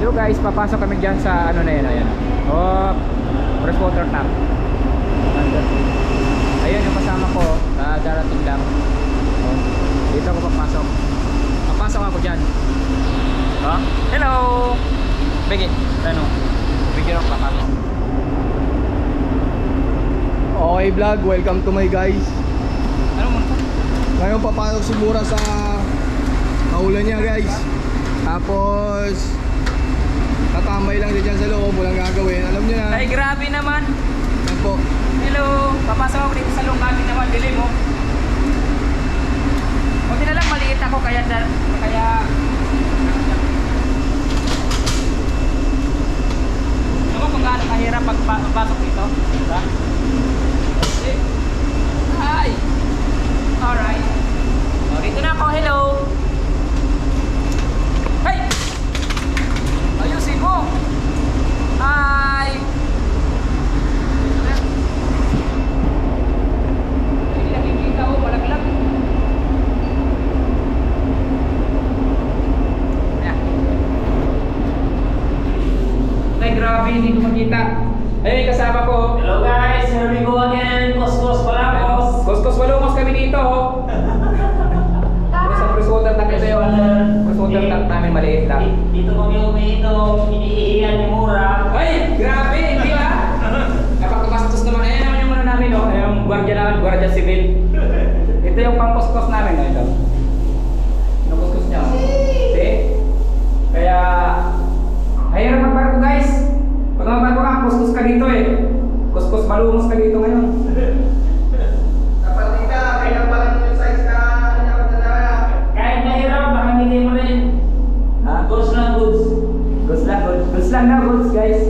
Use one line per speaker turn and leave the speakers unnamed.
Yo guys, papasok kami dyan sa ano na yun, ayan. Oh, fresh water tap. Ayun yung kasama ko, ah, darating lang. Oh, dito ako papasok. Papasok ako dyan. Oh, hello! Bigit, ano? Bigyan ako papasok.
Okay vlog, welcome to my guys.
Ano mo?
Ngayon papasok si Mura sa kaulan niya guys. Tapos tatambay lang siya dyan sa loob, walang gagawin. Alam niyo na.
Ay, grabe naman.
Yan po.
Hello! Papasok ako dito sa lungkapin naman, dilim mo. Buti na lang maliit ako kaya kaya Ano kung gaano kahirap pagpasok dito? Diba? Okay. Hi! Alright. Oh, dito na ako. Hello! Hey! Ayusin mo! Hi! Hindi nakikita oh, malaglag. Ayan. Grabe, hindi ko makita. May kasama ko.
Hello guys, here we go again. Kuskus Palapos.
Kuskus walungos kami dito. oh. Ano sa water tank ito yung tank namin maliit lang.
Dito kami umiinom, iniihiyan ni Mura.
Ay, grabe, hindi ah. Napakagastos naman. Ayan naman yung ano namin, oh. Yung gwardiya namin, gwardiya civil. Ito yung pangkuskus namin, oh. Ito. Nakuskus niya. oh. See? Kaya, ayun ang magbarko guys. Pag magbarko ka, dito eh. Kuskus malumos ka dito ngayon.
Dapat tita, kaya pala yung size ka niya
Kahit mahirap, baka hindi mo rin.
Ha?
Goods na goods.
Goods lang, goods. Goods lang na, goods guys.